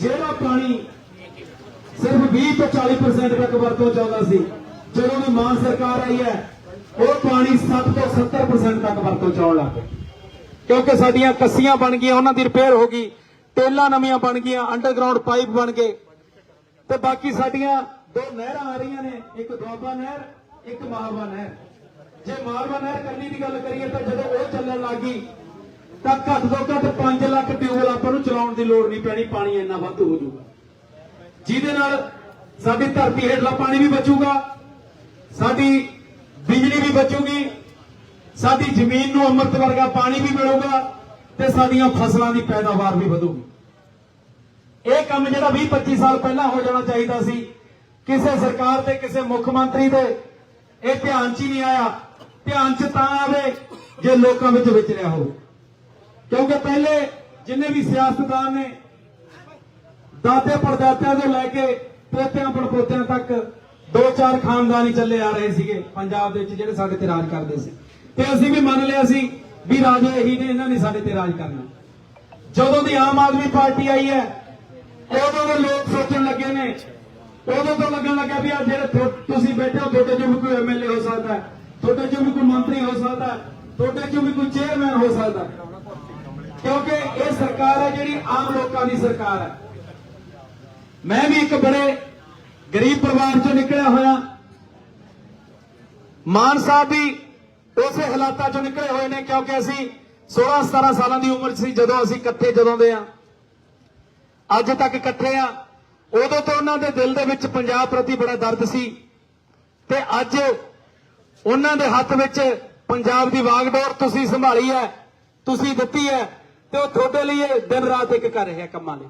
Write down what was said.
ਜਿਹੜਾ ਪਾਣੀ ਸਿਰਫ 20 ਤੋਂ 40% ਤੱਕ ਵਰਤੋਂ ਚਾਹੁੰਦਾ ਸੀ, ਜਦੋਂ ਦੀ ਮਾਨ ਸਰਕਾਰ ਆਈ ਹੈ, ਉਹ ਪਾਣੀ 7 ਤੋਂ 70% ਤੱਕ ਵਰਤੋਂ ਚਾਉਣ ਲੱਗ ਪਿਆ। ਕਿਉਂਕਿ ਸਾਡੀਆਂ ਕੱਸੀਆਂ ਬਣ ਗਈਆਂ, ਉਹਨਾਂ ਦੀ ਰਿਪੇਅਰ ਹੋ ਗਈ, ਟੇਲਾਂ ਨਵੀਆਂ ਬਣ ਗਈਆਂ ਅੰਡਰਗਰਾਉਂਡ ਪਾਈਪ ਬਣ ਗਏ। ਤੇ ਬਾਕੀ ਸਾਡੀਆਂ ਦੋ ਨਹਿਰਾਂ ਆ ਰਹੀਆਂ ਨੇ, ਇੱਕ ਦੁਆਬਾ ਨਹਿਰ, ਇੱਕ ਮਾਲਵਾ ਨਹਿਰ। ਜੇ ਮਾਲਵਾ ਨਹਿਰ ਕਰਨੀ ਦੀ ਗੱਲ ਕਰੀਏ ਤਾਂ ਜਦੋਂ ਉਹ ਚੱਲਣ ਲੱਗੀ ਤਾਂ ਘੱਟ ਤੋਂ ਘੱਟ 5 ਲੱਖ ਟਿਊਬਲ ਆਪਾਂ ਨੂੰ ਚਲਾਉਣ ਦੀ ਲੋੜ ਨਹੀਂ ਪੈਣੀ, ਪਾਣੀ ਇੰਨਾ ਵੱਧ ਹੋ ਜਾਊਗਾ। ਜਿਹਦੇ ਨਾਲ ਸਾਡੀ ਧਰਤੀ ਹੇਠਲਾ ਪਾਣੀ ਵੀ ਬਚੂਗਾ, ਸਾਡੀ ਬਿਜਲੀ ਵੀ ਬਚੂਗੀ, ਸਾਡੀ ਜ਼ਮੀਨ ਨੂੰ ਅੰਮ੍ਰਿਤ ਵਰਗਾ ਪਾਣੀ ਵੀ ਮਿਲੂਗਾ ਤੇ ਸਾਡੀਆਂ ਫਸਲਾਂ ਦੀ ਪੈਦਾਵਾਰ ਵੀ ਵਧੂਗੀ। ਇਹ ਕੰਮ ਜਿਹੜਾ 20 25 ਸਾਲ ਪਹਿਲਾਂ ਹੋ ਜਾਣਾ ਚਾਹੀਦਾ ਸੀ, ਕਿਸੇ ਸਰਕਾਰ ਤੇ, ਕਿਸੇ ਮੁੱਖ ਮੰਤਰੀ ਦੇ ਇਹ ਧਿਆਨ 'ਚ ਹੀ ਨਹੀਂ ਆਇਆ। ਧਿਆਨ 'ਚ ਤਾਂ ਆਵੇ ਜੇ ਲੋਕਾਂ ਵਿੱਚ ਵਿਚਰਿਆ ਹੋਵੇ। ਕਿਉਂਕਿ ਪਹਿਲੇ ਜਿੰਨੇ ਵੀ ਸਿਆਸਤਦਾਨ ਨੇ, ਦਾਦੇ ਪੜਦਾਦਿਆਂ ਤੋਂ ਲੈ ਕੇ ਪੋਤਿਆਂ ਪੜਪੋਤਿਆਂ ਤੱਕ ਦੋ ਚਾਰ ਖਾਨਦਾਨ ਚੱਲੇ ਆ ਰਹੇ ਸੀਗੇ ਪੰਜਾਬ ਦੇ ਵਿੱਚ ਜਿਹੜੇ ਸਾਡੇ ਤੇ ਰਾਜ ਕਰਦੇ ਸੀ। ਤੇ ਅਸੀਂ ਵੀ ਮੰਨ ਲਿਆ ਸੀ ਵੀ ਰਾਜੇ ਇਹੀ ਨੇ, ਇਹਨਾਂ ਨੇ ਸਾਡੇ ਤੇ ਰਾਜ ਕਰਨਾ। ਜਦੋਂ ਦੀ ਆਮ ਆਦਮੀ ਪਾਰਟੀ ਆਈ ਹੈ, ਉਦੋਂ ਦੇ ਲੋਕ ਸੋਚਣ ਲੱਗੇ ਨੇ, ਉਦੋਂ ਤੋਂ ਲੱਗਣ ਲੱਗਾ ਵੀ ਆ ਜਿਹੜੇ ਤੁਸੀਂ ਬੈਠੇ ਹੋ, ਤੁਹਾਡੇ ਚੋਂ ਵੀ ਕੋਈ ਐਮਐਲਏ ਹੋ ਸਕਦਾ ਤੁਹਾਡੇ ਚੋਂ ਵੀ ਕੋਈ ਮੰਤਰੀ ਹੋ ਸਕਦਾ ਤੁਹਾਡੇ ਚੋਂ ਵੀ ਕੋਈ ਚੇਅਰਮੈਨ ਹੋ ਸਕਦਾ ਕਿਉਂਕਿ ਇਹ ਸਰਕਾਰ ਹੈ ਜਿਹੜੀ ਆਮ ਲੋਕਾਂ ਦੀ ਸਰਕਾਰ ਹੈ। ਮੈਂ ਵੀ ਇੱਕ ਬੜੇ ਗਰੀਬ ਪਰਿਵਾਰ ਚੋਂ ਨਿਕਲਿਆ ਹੋਇਆ। ਮਾਨ ਸਾਹਿਬ ਵੀ ਉਸੇ ਹਾਲਾਤਾਂ ਚੋਂ ਨਿਕਲੇ ਹੋਏ ਨੇ ਕਿਉਂਕਿ ਅਸੀਂ 16 17 ਸਾਲਾਂ ਦੀ ਉਮਰ ਸੀ, ਜਦੋਂ ਅਸੀਂ ਇਕੱਠੇ ਜਦੋਂ ਦੇ ਆ ਅੱਜ ਤੱਕ ਇਕੱਠੇ ਆ ਉਦੋਂ ਤੋਂ ਉਹਨਾਂ ਦੇ ਦਿਲ ਦੇ ਵਿੱਚ ਪੰਜਾਬ ਪ੍ਰਤੀ ਬੜਾ ਦਰਦ ਸੀ। ਤੇ ਅੱਜ ਉਹਨਾਂ ਦੇ ਹੱਥ ਵਿੱਚ ਪੰਜਾਬ ਦੀ ਵਾਗਡੋਰ ਤੁਸੀਂ ਸੰਭਾਲੀ ਹੈ, ਤੁਸੀਂ ਦਿੱਤੀ ਹੈ। ਤੇ ਉਹ ਤੁਹਾਡੇ ਲਈ ਇਹ ਦਿਨ ਰਾਤ ਇੱਕ ਕਰ ਰਿਹਾ ਕੰਮਾਂ ਲਈ।